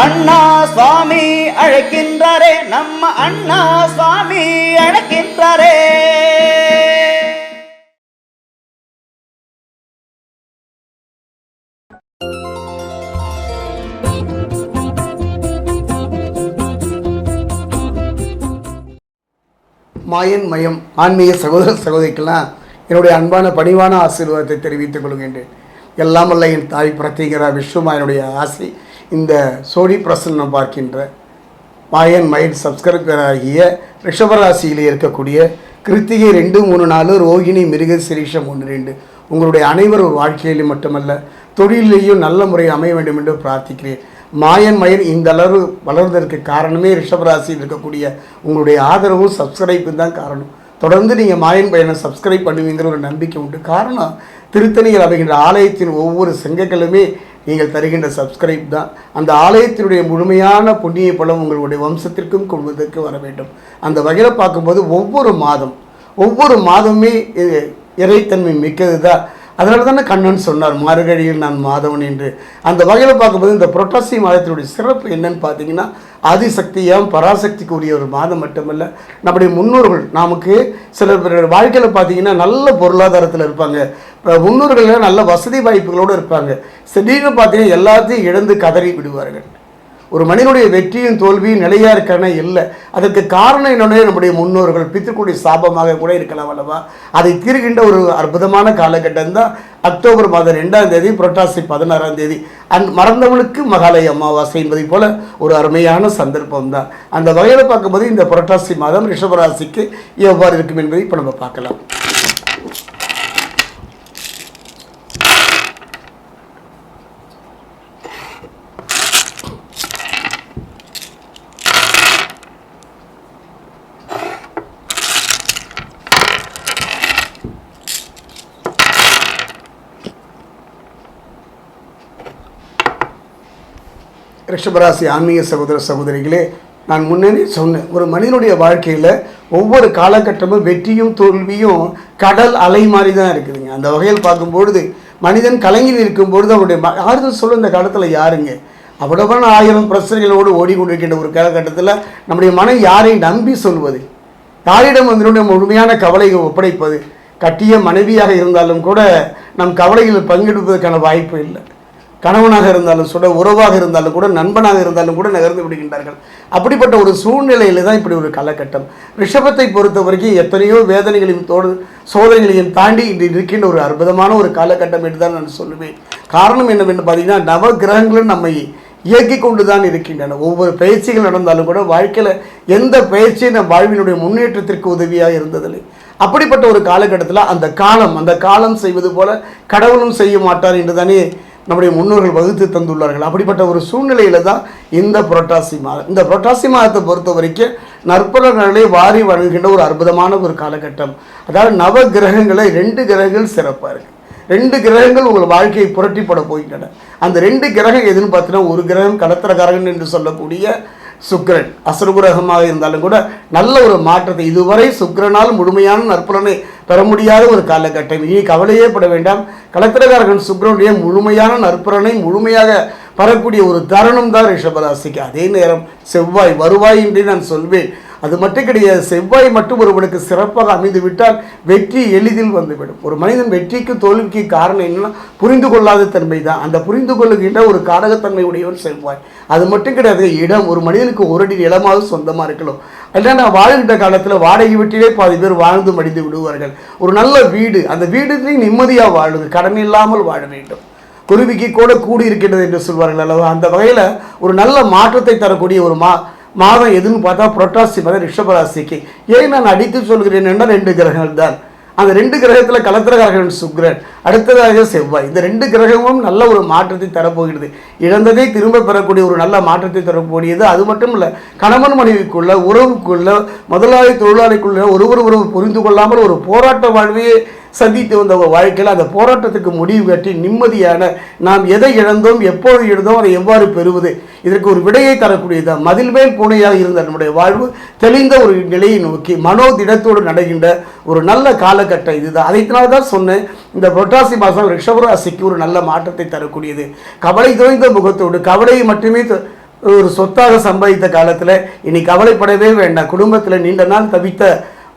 அண்ணா சுவாமி அழைக்கின்றாரே நம்ம அண்ணா சுவாமி அழைக்கின்றாரே. மாயன் மயம் ஆன்மீக சகோதர சகோதரிக்கெல்லாம் என்னுடைய அன்பான பணிவான ஆசீர்வாதத்தை தெரிவித்துக் கொள்கின்றேன். எல்லாம் வல்ல என் தாய் பிரத்திங்கிற விஸ்வமாயனுடைய ஆசை. இந்த சோழி பிரசன்னம் பார்க்கின்ற மாயன் மயில் சப்ஸ்கிரைபராகிய ரிஷபராசியில் இருக்கக்கூடிய கிருத்திகை ரெண்டு மூணு நாலு ரோகிணி மிருக சிரீஷம் ஒன்று ரெண்டு. உங்களுடைய அனைவர் ஒரு வாழ்க்கையிலும் மட்டுமல்ல தொழிலையும் நல்ல முறை அமைய வேண்டும் என்று பிரார்த்திக்கிறேன். மாயன் மயன் இந்த அளவு வளர்வதற்கு காரணமே ரிஷபராசியில் இருக்கக்கூடிய உங்களுடைய ஆதரவும் சப்ஸ்கிரைப்பும் தான் காரணம். தொடர்ந்து நீங்கள் மாயன் பையனை சப்ஸ்கிரைப் பண்ணுவீங்கிற ஒரு நம்பிக்கை உண்டு. காரணம் திருத்தணியில் அமைகின்ற ஆலயத்தின் ஒவ்வொரு செங்கங்களுமே நீங்கள் தருகின்ற சப்ஸ்கிரைப் தான். அந்த ஆலயத்தினுடைய முழுமையான புண்ணிய பலம் உங்களுடைய வம்சத்திற்கும் கொள்வதற்கு வர வேண்டும். அந்த வகையில் பார்க்கும்போது ஒவ்வொரு மாதம் ஒவ்வொரு மாதமே இறைத்தன்மை மிக்கது தான் அதனால தானே கண்ணன் சொன்னார் மார்கழியில் நான் மாதவன் என்று. அந்த வகையில் பார்க்கும்போது இந்த புரட்டாசி மாதத்தினுடைய சிறப்பு என்னன்னு பார்த்தீங்கன்னா ஆதிசக்தியாம் பராசக்திக்கு உரிய ஒரு மாதம் மட்டுமல்ல நம்முடைய முன்னோர்கள் நமக்கு சில வாழ்க்கையில் பார்த்தீங்கன்னா நல்ல பொருளாதாரத்தில் இருப்பாங்க. முன்னோர்கள் நல்ல வசதி வாய்ப்புகளோடு இருப்பாங்க. திடீர்னு பார்த்தீங்கன்னா எல்லாத்தையும் இழந்து கதறி விடுவார்கள். ஒரு மனிதனுடைய வெற்றியும் தோல்வியும் நிலையாக இருக்கான இல்லை. அதற்கு காரணம் என்னுடைய நம்முடைய முன்னோர்கள் பித்திருக்குடைய சாபமாக கூட இருக்கலாம் அல்லவா? அதை தீர்கின்ற ஒரு அற்புதமான காலகட்டம் தான் அக்டோபர் மாதம் ரெண்டாம் தேதி புரட்டாசி பதினாறாம் தேதி. அந் மறந்தவனுக்கு மகாலய அமாவாசை என்பதை போல ஒரு அருமையான சந்தர்ப்பம் தான். அந்த வகையில் பார்க்கும்போது இந்த புரட்டாசி மாதம் ரிஷபராசிக்கு எவ்வாறு இருக்கும் என்பதை இப்போ நம்ம பார்க்கலாம். ரிஷபராசி ஆன்மீக சகோதர சகோதரிகளே நான் முன்னே சொன்னேன் ஒரு மனிதனுடைய வாழ்க்கையில் ஒவ்வொரு காலகட்டமும் வெற்றியும் தோல்வியும் கடல் அலை மாதிரி தான் இருக்குதுங்க. அந்த வகையில் பார்க்கும்பொழுது மனிதன் கலங்கி நிற்கும் பொழுது அவருடைய ஆறுதல் சொல்ல இந்த காலத்தில் யாருங்க? அவ்வளவான ஆயிரம் பிரச்சனைகளோடு ஓடிக்கொண்டிருக்கின்ற ஒரு காலகட்டத்தில் நம்முடைய மனம் யாரை நம்பி சொல்வது? யாரிடம் அதனுடைய முழுமையான கவலையை ஒப்படைப்பது? கட்டிய மனைவியாக இருந்தாலும் கூட நம் கவலைகளில் பங்கெடுப்பதற்கான வாய்ப்பு இல்லை. கணவனாக இருந்தாலும் கூட உறவாக இருந்தாலும் கூட நண்பனாக இருந்தாலும் கூட நகர்ந்து விடுகின்றார்கள். அப்படிப்பட்ட ஒரு சூழ்நிலையில் தான் இப்படி ஒரு காலகட்டம். ரிஷபத்தை பொறுத்த வரைக்கும் எத்தனையோ வேதனைகளையும் தோடு சோதனைகளையும் தாண்டி இன்று இருக்கின்ற ஒரு அற்புதமான ஒரு காலகட்டம் என்று தான் நான் சொல்லுவேன். காரணம் என்னவென்று பார்த்தீங்கன்னா நவ கிரகங்களும் நம்மை இயக்கி கொண்டு தான் இருக்கின்றன. ஒவ்வொரு பயிற்சிகள் நடந்தாலும் கூட வாழ்க்கையில் எந்த பயிற்சியும் நம் வாழ்வினுடைய முன்னேற்றத்திற்கு உதவியாக இருந்ததில்லை. அப்படிப்பட்ட ஒரு காலகட்டத்தில் அந்த காலம் அந்த காலம் செய்வது போல கடவுளும் செய்ய மாட்டார் என்று தானே நம்முடைய முன்னோர்கள் வகுத்து தந்துள்ளார்கள். அப்படிப்பட்ட ஒரு சூழ்நிலையில் தான் இந்த புரட்டாசி மாதம் இந்த புரட்டாசி மாதத்தை பொறுத்த வரைக்கும் நற்பலன்களை வாரி வழங்குகின்ற ஒரு அற்புதமான ஒரு காலகட்டம். அதாவது நவ கிரகங்களை ரெண்டு கிரகங்கள் சிறப்பாக இருக்குது ரெண்டு கிரகங்கள் உங்கள் வாழ்க்கையை புரட்டிப்பட போகின்றன. அந்த ரெண்டு கிரகம் எதுன்னு பார்த்தீங்கன்னா ஒரு கிரகம் கடத்திரகாரகன் என்று சொல்லக்கூடிய சுக்கிரன். அசுரகுரகமாக இருந்தாலும் கூட நல்ல ஒரு மாற்றத்தை இதுவரை சுக்கிரனால் முழுமையான நற்பலனை பெற முடியாத ஒரு காலகட்டம். இனி கவலையே பட வேண்டாம். கலத்திரகாரகன் சுக்கிரனுடைய முழுமையான நற்பலனை முழுமையாக பெறக்கூடிய ஒரு தருணம் தான் ரிஷபராசிக்கு. அதே நேரம் செவ்வாய் வருவாய் என்று நான் சொல்வேன். அது மட்டும் கிடையாது செவ்வாய் மட்டும் ஒருவனுக்கு சிறப்பாக அமைந்து விட்டால் வெற்றி எளிதில் வந்துவிடும். ஒரு மனிதன் வெற்றிக்கு தோல்விக்கு காரணம் என்னன்னா புரிந்து கொள்ளாத தன்மை தான் அந்த புரிந்து கொள்ளுகின்ற ஒரு காரகத்தன்மை உடையவர் செவ்வாய். அது மட்டும் கிடையாது இடம் ஒரு மனிதனுக்கு ஒரு அடி நிலமாவது சொந்தமாக இருக்கலாம். இல்லை நான் வாழ்கின்ற காலத்தில் வாடகை வீட்டிலே பாதி பேர் வாழ்ந்து மடிந்து விடுவார்கள். ஒரு நல்ல வீடு அந்த வீடுலேயும் நிம்மதியாக வாழுது கடன் இல்லாமல் வாழ வேண்டும். குருவிக்கு கூட கூடி இருக்கின்றது என்று சொல்வார்கள் அல்லவா? அந்த வகையில் ஒரு நல்ல மாற்றத்தை தரக்கூடிய ஒரு மா மாதம் எதுன்னு பார்த்தா புரட்டாசி மாதம் ரிஷபராசிக்கு. ஏன் நான் அடித்து சொல்கிறேன் என்றால் ரெண்டு கிரகங்கள் தான் அந்த ரெண்டு கிரகத்தில் கலத்திரகாரகன் சுக்கிரன் அடுத்ததாக செவ்வாய். இந்த ரெண்டு கிரகமும் நல்ல ஒரு மாற்றத்தை தரப்போகிறது. இழந்ததை திரும்ப பெறக்கூடிய ஒரு நல்ல மாற்றத்தை தரக்கூடியது. அது மட்டும் இல்லை கணவன் மனைவிக்குள்ள உறவுக்குள்ள முதலாளி தொழிலாளிக்குள்ள ஒருவர் ஒருவர் புரிந்து கொள்ளாமல் ஒரு போராட்ட வாழ்வையே சந்தித்து வந்த ஒரு வாழ்க்கையில் அந்த போராட்டத்துக்கு முடிவு கட்டி நிம்மதியான நாம் எதை இழந்தோம் எப்போது இழந்தோம் அதை எவ்வாறு பெறுவது? இதற்கு ஒரு விடையை தரக்கூடியது மதில் மேல் பூனையாக இருந்த நம்முடைய வாழ்வு தெளிந்த ஒரு நிலையை நோக்கி மனோதிடத்தோடு நடக்கின்ற ஒரு நல்ல காலகட்டம் இதுதான். அதைத்தினால தான் சொன்னேன். இந்த புரட்டாசி மாதம் ரிஷபராசிக்கு ஒரு நல்ல மாற்றத்தை தரக்கூடியது. கவலை தோய்ந்த முகத்தோடு கவலையை மட்டுமே ஒரு சொத்தாக சம்பாதித்த காலத்தில் இனி கவலைப்படவே வேண்டாம். குடும்பத்தில் நீண்ட நாள் தவித்த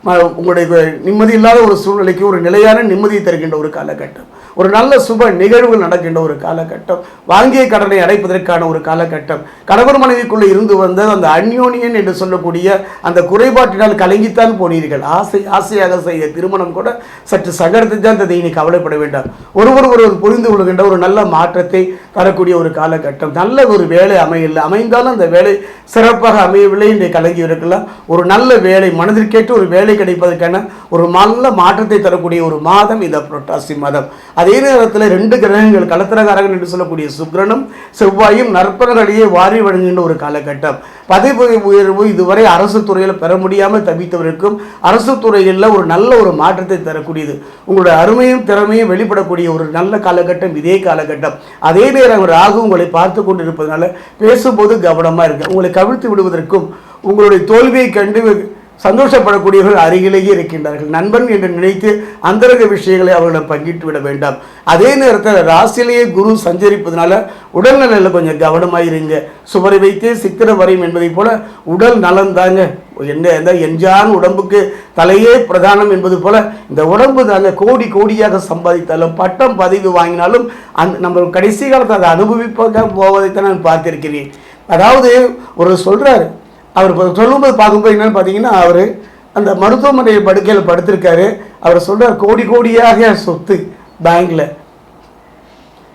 உங்களுடைய நிம்மதி இல்லாத ஒரு சூழ்நிலைக்கு ஒரு நிலையான நிம்மதியை தருகின்ற ஒரு காலகட்டம். ஒரு நல்ல சுப நிகழ்வுகள் நடக்கின்ற ஒரு காலகட்டம். வாங்கிய கடனை அடைப்பதற்கான ஒரு காலகட்டம். கணவர் மனைவிக்குள்ளே இருந்து வந்த அந்த அந்யோனியன் என்று சொல்லக்கூடிய அந்த குறைபாட்டினால் கலங்கித்தான் போனீர்கள். ஆசை ஆசையாக செய்த திருமணம் கூட சற்று சங்கடத்தை தான் தந்தை இனி கவலைப்பட வேண்டாம். ஒருவர் ஒருவர் புரிந்து கொள்கின்ற ஒரு நல்ல மாற்றத்தை தரக்கூடிய ஒரு காலகட்டம். நல்ல ஒரு வேலை அமையல அமைந்தாலும் அந்த வேலை சிறப்பாக அமையவில்லை என்று கலங்கி இருக்கலாம் ஒரு நல்ல வேலை மனதிற்கேற்ற ஒரு வேலை கிடைப்பதற்கான ஒரு நல்ல மாற்றத்தை தரக்கூடிய ஒரு மாதம் இந்த புரட்டாசி மாதம். அதே நேரத்தில் ரெண்டு கிரகங்கள் கலத்திரகாரகன் என்று சொல்லக்கூடிய சுக்ரனும் செவ்வாயும் நற்பலன்களையே வாரி வழங்குகின்ற ஒரு காலகட்டம். பதவி உயர்வு இதுவரை அரசு துறையில் பெற முடியாமல் தவித்தவருக்கும் அரசு துறையில் ஒரு நல்ல ஒரு மாற்றத்தை தரக்கூடியது. உங்களுடைய அருமையும் திறமையும் வெளிப்படக்கூடிய ஒரு நல்ல காலகட்டம் இதே காலகட்டம். அதே நேரம் ராகு உங்களை பார்த்து கொண்டு இருப்பதனால பேசும்போது கவனமாக இருக்கு உங்களை கவிழ்த்து விடுவதற்கும் உங்களுடைய தோல்வியை கண்டு சந்தோஷப்படக்கூடியவர்கள் அருகிலேயே இருக்கின்றார்கள். நண்பன் என்று நினைத்து அந்தரங்க விஷயங்களை அவர்களிடம் பங்கிட்டு விட வேண்டாம். அதே நேரத்தில் ராசிலேயே குரு சஞ்சரிப்பதனால உடல்நலையில் கொஞ்சம் கவனமாக இருங்க சுவரை வைத்தே சித்திரம் வரையும் என்பதைப் போல உடல் நலம் தாங்க. என்ன எந்த எஞ்சான் உடம்புக்கு தலையே பிரதானம் என்பது போல இந்த உடம்பு தாங்க கோடி கோடியாக சம்பாதித்தாலும் பட்டம் பதவி வாங்கினாலும் அந்த நம்ம கடைசி காலத்தை அதை அனுபவிப்பாக போவதைத்தான் நான் பார்த்திருக்கிறேன். அதாவது ஒரு சொல்கிறார் அவர் இப்ப சொல்லும்போது பார்க்கும்போது என்னன்னு பார்த்தீங்கன்னா அவர் அந்த மருத்துவமனை படுக்கையில் படுத்திருக்காரு. அவர் சொல்கிறார் கோடி கோடியாக சொத்து பேங்கில்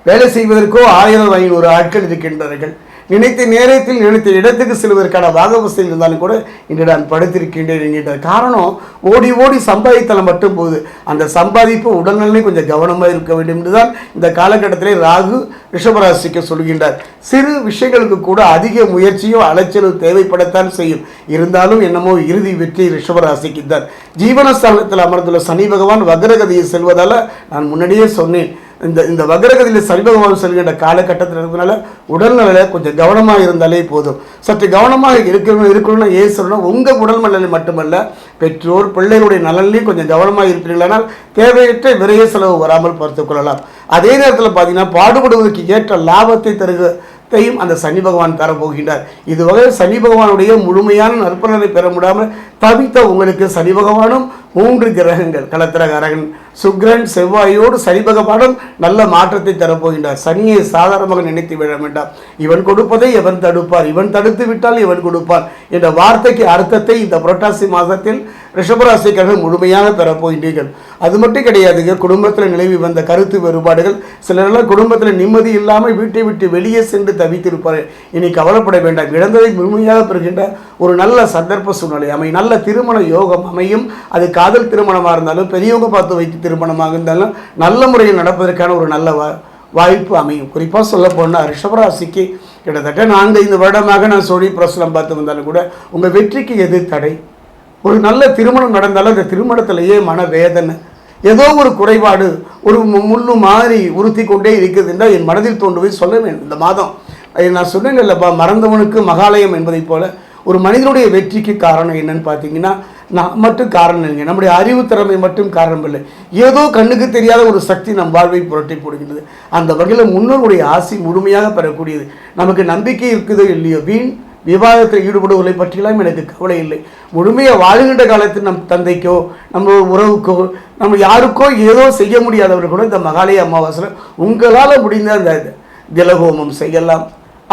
வேலை செய்வதற்கோ ஆயிரம் ஐநூறு ஆட்கள் இருக்கின்றார்கள் நினைத்த நேரத்தில் நினைத்த இடத்துக்கு செல்வதற்கான வாகவசதி இருந்தாலும் கூட இன்று நான் படுத்திருக்கின்றேன் என்கின்ற காரணம் ஓடி ஓடி சம்பாதித்தல மட்டும் போகுது அந்த சம்பாதிப்பு உடல்நிலை கொஞ்சம் கவனமாக இருக்க வேண்டும் என்றுதான் இந்த காலகட்டத்திலே ராகு ரிஷபராசிக்கு சொல்கின்றார். சிறு விஷயங்களுக்கு கூட அதிக முயற்சியும் அலைச்சலும் தேவைப்படத்தான் செய்யும். இருந்தாலும் என்னமோ இறுதி வெற்றி ரிஷபராசிக்கு தான். ஜீவனஸ்தானத்தில் அமர்ந்துள்ள சனி பகவான் வக்ரகதியை செல்வதால் நான் முன்னாடியே சொன்னேன். இந்த இந்த வக்ரகதியில் சனி பகவான் செல்கின்ற காலகட்டத்தில் இருக்கிறதுனால உடல்நலையில் கொஞ்சம் கவனமாக இருந்தாலே போதும். சற்று கவனமாக இருக்கணும் இருக்கணும்னா ஏன் சொல்லணும் உங்கள் உடல் நலனில் மட்டுமல்ல பெற்றோர் பிள்ளைகளுடைய நலன்லையும் கொஞ்சம் கவனமாக இருப்பீர்களானால் தேவையற்ற விரைய செலவு வராமல் பார்த்துக் கொள்ளலாம். அதே நேரத்தில் பார்த்தீங்கன்னா பாடுபடுவதற்கு ஏற்ற லாபத்தை தருக த்தையும் அந்த சனி பகவான் தரப்போகின்றார். இதுவரை சனி பகவானுடைய முழுமையான நற்பலனை பெற முடியாமல் தவித்த உங்களுக்கு சனி பகவானும் மூன்று கிரகங்கள். கலத்திரகாரகன் சுக்ரன் செவ்வாயோடு சனி பகவானும் நல்ல மாற்றத்தை தரப்போகின்றார். சனியை சாதாரணமாக நினைத்து விட வேண்டாம். இவன் கொடுப்பதை எவன் தடுப்பார்? இவன் தடுத்து விட்டால் இவன் கொடுப்பார் என்ற வார்த்தைக்கு அர்த்தத்தை இந்த புரட்டாசி மாதத்தில் ரிஷபராசிக்காரர்கள் முழுமையாக பெறப்போகின்றீர்கள் அது மட்டும் கிடையாதுங்க குடும்பத்தில் நிலவி வந்த கருத்து வேறுபாடுகள். சிலரெல்லாம் குடும்பத்தில் நிம்மதி இல்லாமல் வீட்டை விட்டு வெளியே சென்று தவித்திருப்பார் இனி கவலைப்பட வேண்டாம். இழந்ததை முழுமையாக பெறுகின்ற ஒரு நல்ல சந்தர்ப்ப சூழ்நிலை அமையும். நல்ல திருமண யோகம் அமையும். அது காதல் திருமணமாக இருந்தாலும் பெரியவங்க பார்த்து வைத்து திருமணமாக இருந்தாலும் நல்ல முறையில் நடப்பதற்கான ஒரு நல்ல வா வாய்ப்பு அமையும். குறிப்பாக சொல்ல போனால் ரிஷபராசிக்கு கிட்டத்தட்ட நான்கு ஐந்து வருடமாக நான் சொல்லி பிரசலம் பார்த்து வந்தாலும் கூட உங்கள் வெற்றிக்கு எது தடை? ஒரு நல்ல திருமணம் நடந்தாலும் அந்த திருமணத்திலேயே மனவேதனை. ஏதோ ஒரு குறைபாடு ஒரு முள்ளு மாதிரி உறுத்தி கொண்டே இருக்குது என்றால் என் மனதில் தோன்றுவை சொல்ல வேண்டும். இந்த மாதம் அதை நான் சொன்னேன் இல்லைப்பா மறந்தவனுக்கு மகாலயம் என்பதைப் போல ஒரு மனிதனுடைய வெற்றிக்கு காரணம் என்னன்னு பார்த்தீங்கன்னா நான் மட்டும் காரணம் இல்லைங்க. நம்முடைய அறிவு திறமை மட்டும் காரணம் இல்லை. ஏதோ கண்ணுக்கு தெரியாத ஒரு சக்தி நம் வாழ்வை புரட்டி போடுகின்றது. அந்த வகையில் முன்னோருடைய ஆசி முழுமையாக பெறக்கூடியது. நமக்கு நம்பிக்கை இருக்குதோ இல்லையோ வீண் விவாதத்தில் ஈடுபடுவதை பற்றியெல்லாம் எனக்கு கவலை இல்லை. முழுமையாக வாழுகின்ற காலத்தில் நம் தந்தைக்கோ நம்ம உறவுக்கோ நம்ம யாருக்கோ ஏதோ செய்ய முடியாதவர்கள் கூட இந்த மகாலய அமாவாசையில் உங்களால் முடிந்த அந்த திலகோமம் செய்யலாம்.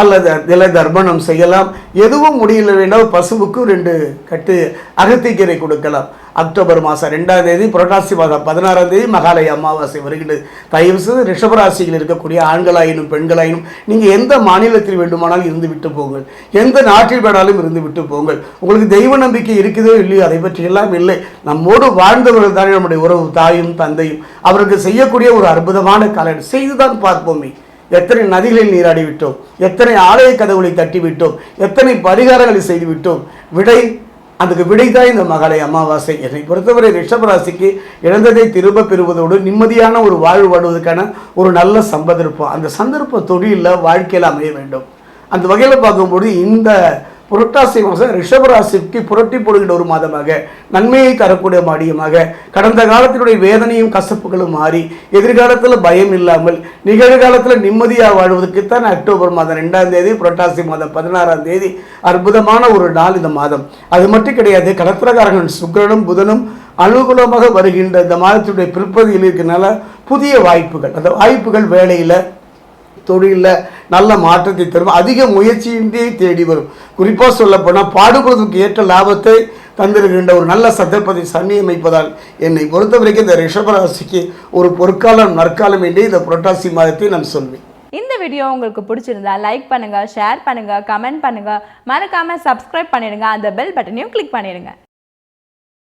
அல்லது தில தர்ப்பணம் செய்யலாம். எதுவும் முடியல வேண்டாம் பசுவுக்கு ரெண்டு கட்டு அகத்திக்கீரை கொடுக்கலாம். அக்டோபர் மாதம் ரெண்டாம் தேதி புரட்டாசி மாதம் பதினாறாம் தேதி மகாலய அமாவாசை வருகிறது. தயவு செய்து ரிஷபராசியில் இருக்கக்கூடிய ஆண்களாயினும் பெண்களாயினும் நீங்கள் எந்த மாநிலத்தில் வேண்டுமானாலும் இருந்து விட்டு போங்கள். எந்த நாட்டில் வேணாலும் இருந்து விட்டு போங்கள். உங்களுக்கு தெய்வ நம்பிக்கை இருக்குதோ இல்லையோ அதை பற்றி எல்லாம் இல்லை. நம்மோடு வாழ்ந்தவர்கள் தானே நம்முடைய உறவு தாயும் தந்தையும். அவருக்கு செய்யக்கூடிய ஒரு அற்புதமான கலை செய்துதான் பார்ப்போமே. எத்தனை நதிகளில் நீராடிவிட்டோம்? எத்தனை ஆலய கதவுகளை தட்டிவிட்டோம்? எத்தனை பரிகாரங்களை செய்துவிட்டோம்? விடை அதுக்கு விடை தான் இந்த மகளை அமாவாசை. என்னை பொறுத்தவரை ரிஷபராசிக்கு இழந்ததை திரும்ப பெறுவதோடு நிம்மதியான ஒரு வாழ்வு வாழ்வதற்கான ஒரு நல்ல சந்தர்ப்பம். அந்த சந்தர்ப்பம் தொழிலில் வாழ்க்கையில் அமைய வேண்டும். அந்த வகையில் பார்க்கும்போது இந்த புரட்டாசி மாதம் ரிஷபராசிக்கு புரட்டி போடுகின்ற ஒரு மாதமாக நன்மையை தரக்கூடிய மாடியமாக கடந்த காலத்தினுடைய வேதனையும் கசப்புகளும் மாறி எதிர்காலத்தில் பயம் இல்லாமல் நிகழ்காலத்தில் நிம்மதியாக வாழ்வதற்குத்தான் அக்டோபர் மாதம் ரெண்டாம் தேதி புரட்டாசி மாதம் பதினாறாம் தேதி அற்புதமான ஒரு நாள் இந்த மாதம். அது மட்டும் கிடையாது கடத்திரகாரகன் சுக்கிரனும் புதனும் அனுகூலமாக வருகின்ற இந்த மாதத்துடைய பிற்பகுதியில் இருக்கிறனால புதிய வாய்ப்புகள் அந்த வாய்ப்புகள் வேலையில் தொழிலில் நல்ல மாற்றத்தை தரும். அதிக முயற்சியின்றி தேடி வரும். குறிப்பாக சொல்லப்போனால் பாடுபடுவதற்கு ஏற்ற லாபத்தை தந்திருக்கின்ற ஒரு நல்ல சந்தர்ப்பத்தை சன்னி அமைப்பதால் என்னை பொறுத்த வரைக்கும் இந்த ரிஷபராசிக்கு ஒரு பொற்காலம் நற்காலம் என்றே இந்த புரட்டாசி மாதத்தை நான் சொல்வேன். இந்த வீடியோ உங்களுக்கு பிடிச்சிருந்தா லைக் பண்ணுங்க ஷேர் பண்ணுங்க கமெண்ட் பண்ணுங்க. மறக்காம சப்ஸ்கிரைப் பண்ணிடுங்க. அந்த பெல் பட்டனையும் கிளிக் பண்ணிடுங்க.